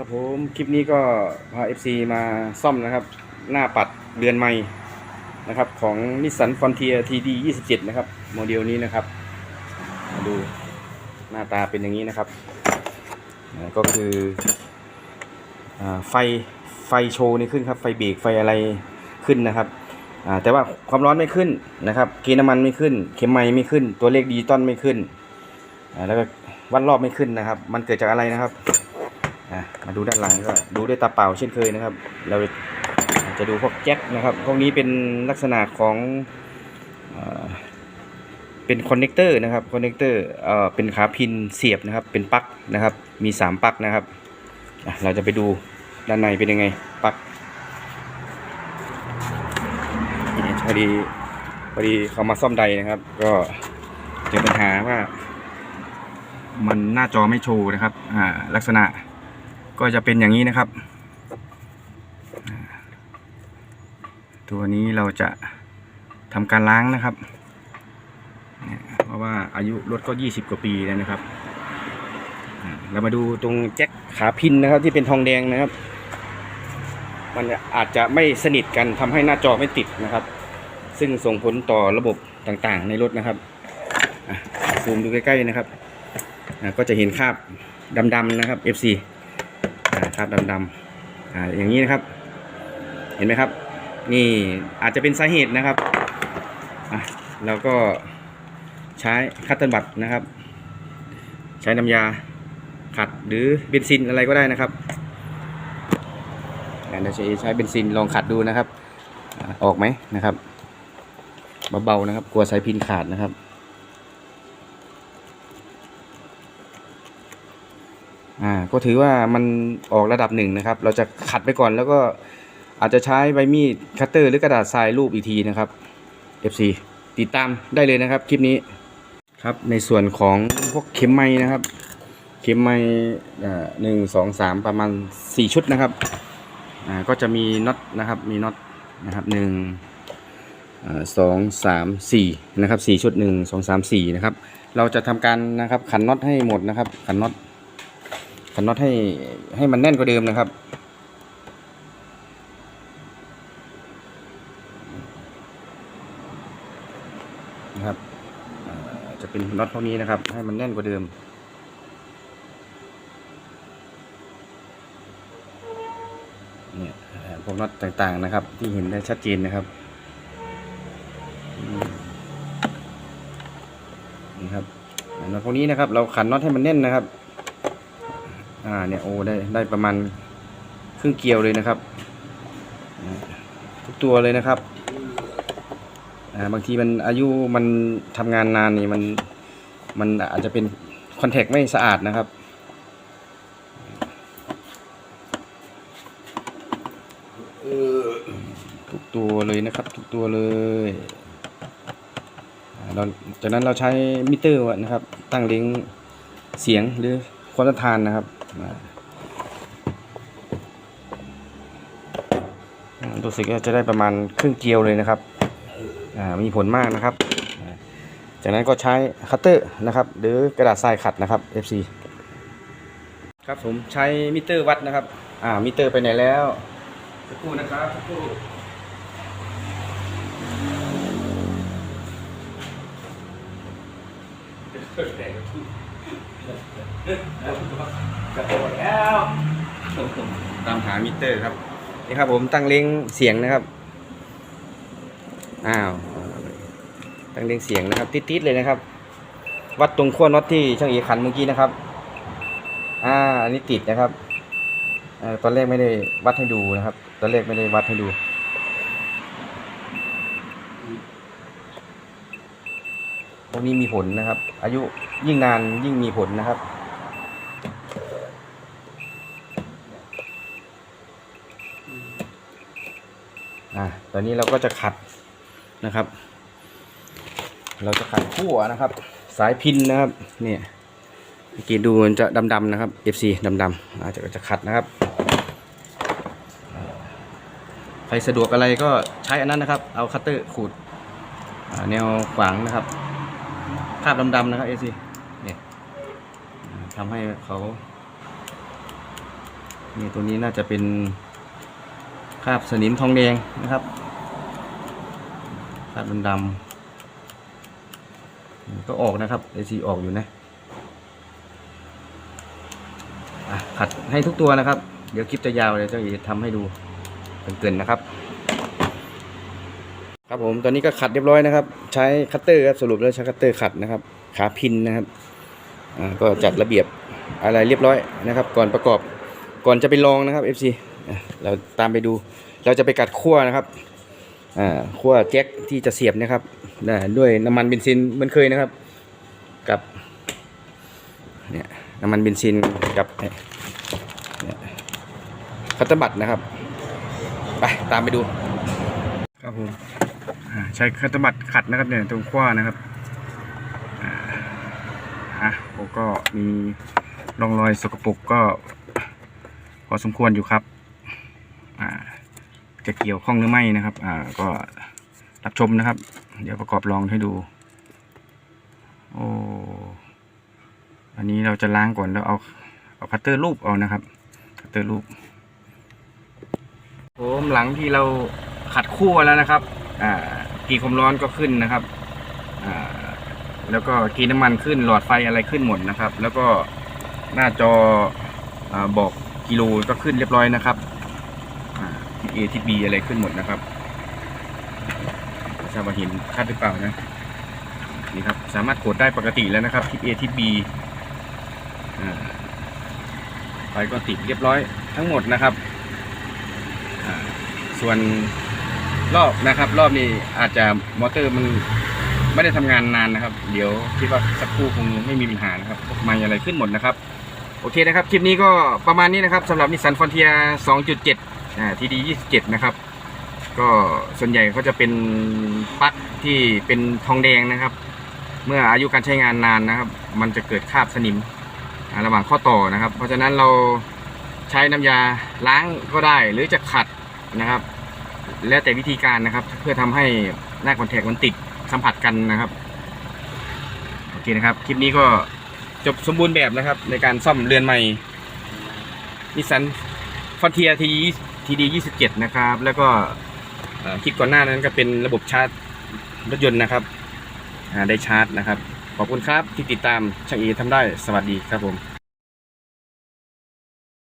ครับผมคลิปนี้ก็พา FC มาซ่อมนะครับ หน้าปัดเรือนใหม่นะครับ ของนิสสันฟอนเทีย TD 27นะครับโมเดลนี้นะครับ มาดูหน้าตาเป็นอย่างนี้นะครับ ก็คืออไฟไฟโชว์นี่ขึ้นครับ ไฟเบรกไฟอะไรขึ้นนะครับแต่ว่าความร้อนไม่ขึ้นนะครับเกณฑ์น้ำมันไม่ขึ้น เข็มไม้ไม่ขึ้น ตัวเลขดิจิตอลไม่ขึ้น แล้วก็วัดรอบไม่ขึ้นนะครับ มันเกิดจากอะไรนะครับ อะมาดูด้านหลังก็ดูด้วยตาเปล่าเช่นเคยนะครับ เราจะดูพวกแจ็คนะครับ พวกนี้เป็นลักษณะของเป็นคอนเนคเตอร์นะครับคอนเนคเตอร์เอ่อเป็นขาพินเสียบนะครับ เป็นปลั๊กนะครับ มีสามปลั๊กนะครับเราจะไปดูด้านในเป็นยังไงปลั๊กพอดีพอดีเขามาซ่อมใดนะครับ ก็เจอปัญหาว่า มันหน้าจอไม่โชว์นะครับ อ่าลักษณะ ก็จะเป็นอย่างนี้นะครับ ตัวนี้เราจะทำการล้างนะครับ เพราะว่าอายุรถก็ 20 กว่าปีแล้วนะครับ เรามาดูตรงแจ็คขาพินนะครับที่เป็นทองแดงนะครับ มันอาจจะไม่สนิทกันทำให้หน้าจอไม่ติดนะครับ ซึ่งส่งผลต่อระบบต่างๆ ในรถนะครับซูมดูใกล้ๆนะครับ ก็จะเห็นคราบดำๆนะครับ FC คราบดำๆอ่าอย่างนี้นะครับ เห็นไหมครับ นี่อาจจะเป็นสาเหตุนะครับอะแล้วก็ใช้คัตเติลบัตนะครับ ใช้น้ำยาขัดหรือเบนซินอะไรก็ได้นะครับอ่าเดี๋ยวจะใช้เบนซินลองขัดดูนะครับอออกไหมนะครับเบาๆนะครับ กลัวสายพินขาดนะครับ อ่าก็ถือว่ามันออกระดับหนึ่งนะครับ เราจะขัดไปก่อนแล้วก็อาจจะใช้ใบมีดคัตเตอร์หรือกระดาษทรายรูปอีกทีนะครับ FC ติดตามได้เลยนะครับคลิปนี้ครับในส่วนของพวกเข็มไม้นะครับ เข็มไม้หนึ่งสองสามประมาณสี่ชุดนะครับอ่าก็จะมีน็อตนะครับมีน็อตนะครับหนึ่งอ่าสองสามสี่นะครับสี่ชุดหนึ่งสองสามสี่นะครับ เราจะทำการนะครับขันน็อตให้หมดนะครับขันน็อต ขันน็อตให้ให้มันแน่นกว่าเดิมนะครับ นะครับจะเป็นน็อตพวกนี้นะครับ ให้มันแน่นกว่าเดิมเนี่ยพวกน็อตต่างๆนะครับ ที่เห็นได้ชัดเจนนะครับนี่ครับน็อตพวกนี้นะครับ เราขันน็อตให้มันแน่นนะครับ อ่าเนี่ยโอ้ได้ได้ประมาณครึ่งเกลียวเลยนะครับ ทุกตัวเลยนะครับอ่าบางทีมันอายุมันทำงานนานนี่มันมันอาจจะเป็นคอนแทคไม่สะอาดนะครับทุกตัวเลยนะครับ ทุกตัวเลยอ่าเราจากนั้นเราใช้มิเตอร์นะครับ ตั้งเลี้ยงเสียงหรือความต้านทานนะครับ รู้สึกว่าจะได้ประมาณครึ่งเกลียวเลยนะครับอ่ามีผลมากนะครับ จากนั้นก็ใช้คัตเตอร์นะครับ หรือกระดาษทรายขัดนะครับ FC ครับผมใช้มิเตอร์วัดนะครับ อ่า มิเตอร์ไปไหนแล้วสักครู่นะครับสักค ตามหามิเตอร์ครับ นี่ครับผมตั้งเลี้ยงเสียงนะครับ อ้าว ตั้งเลี้ยงเสียงนะครับ ติดๆเลยนะครับ วัดตรงขั้วน็อตที่ช่างเอกขันเมื่อกี้นะครับ อ่า อันนี้ติดนะครับอตอนแรกไม่ได้วัดให้ดูนะครับ ตอนแรกไม่ได้วัดให้ดู วกนี้มีผลนะครับ อายุยิ่งนานยิ่งมีผลนะครับ อ่าตอนนี้เราก็จะขัดนะครับ เราจะขัดขั้วนะครับ สายพินนะครับเนี่ยเมื่อกี้ดูมันจะดำๆนะครับ FC ดำๆอาจจะจะขัดนะครับ ใครสะดวกอะไรก็ใช้อันนั้นนะครับ เอาคัตเตอร์ขูดแนวขวางนะครับ คราบดำๆนะครับ FC เนี่ยทำให้เขานี่ตัวนี้น่าจะเป็นคราบสนิมทองแดงนะครับคราบดำๆก็ออกนะครับไอซีออกอยู่นะอะขัดให้ทุกตัวนะครับ เดี๋ยวคลิปจะยาวเลยเจ้าอีทำให้ดูเกินๆนะครับ ครับผมตอนนี้ก็ขัดเรียบร้อยนะครับ ใช้คัตเตอร์ครับสรุปแล้วใช้คัตเตอร์ขัดนะครับ ขาพินนะครับอ่าก็จัดระเบียบอะไรเรียบร้อยนะครับ ก่อนประกอบก่อนจะไปลองนะครับ FC เราตามไปดู เราจะไปกัดขั้วนะครับอ่าขั้วแจ็คที่จะเสียบนะครับด้วยน้ำมันเบนซินเหมือนเคยนะครับ กับเนี่ยน้ำมันเบนซินกับเนี่ยคัตเตอร์บัตนะครับไปตามไปดูครับผม ใช้คัตเตอร์บัตขัดนะครับเนี่ยตรงขว้านะครับอ่าอะผมก็มีร่องรอยสกปรกก็พอสมควรอยู่ครับอ่าจะเกี่ยวข้องหรือไม่นะครับอ่าก็รับชมนะครับ เดี๋ยวประกอบลองให้ดู โอ้อันนี้เราจะล้างก่อนแล้วเอาเอาคัตเตอร์รูปเอานะครับคัตเตอร์รูปผมหลังที่เราขัดคั่วแล้วนะครับ อ่า กีความร้อนก็ขึ้นนะครับแล้วก็กีน้ำมันขึ้นหลอดไฟอะไรขึ้นหมดนะครับ แล้วก็หน้าจออบอกกิโลก็ขึ้นเรียบร้อยนะครับอ่าทิศ A ทิศ B อะไรขึ้นหมดนะครับไม่ทราบว่าเห็นชัดหรือเปล่านะนี่ครับสามารถกดได้ปกติแล้วนะครับทิศ A ทิศ B อ่าไฟก็ติดเรียบร้อยทั้งหมดนะครับ ส่วน รอบนะครับ รอบนี้อาจจะมอเตอร์มันไม่ได้ทำงานนานนะครับ เดี๋ยวคิดว่าสักครู่คงไม่มีปัญหานะครับไมค์อะไรขึ้นหมดนะครับ โอเคนะครับ คลิปนี้ก็ประมาณนี้นะครับสำหรับนิสสันฟอนเทีย2.7อ่า TD 27 นะครับ ก็ส่วนใหญ่เขาจะเป็นปลั๊กที่เป็นทองแดงนะครับ เมื่ออายุการใช้งานนานนะครับ มันจะเกิดคราบสนิมระหว่างข้อต่อนะครับ เพราะฉะนั้นเราใช้น้ำยาล้างก็ได้หรือจะขัดนะครับ แล้วแต่วิธีการนะครับ เพื่อทำให้หน้าคอนแทคมันติดสัมผัสกันนะครับโอเคนะครับคลิปนี้ก็จบสมบูรณ์แบบนะครับ ในการซ่อมเรือนใหม่นิสสันฟอนเทียทีทีดียี่สิบเจ็ดนะครับ แล้วก็คลิปก่อนหน้านั้นก็เป็นระบบชาร์จรถยนต์นะครับได้ชาร์จนะครับ ขอบคุณครับที่ติดตามช่างเอทำได้สวัสดีครับผม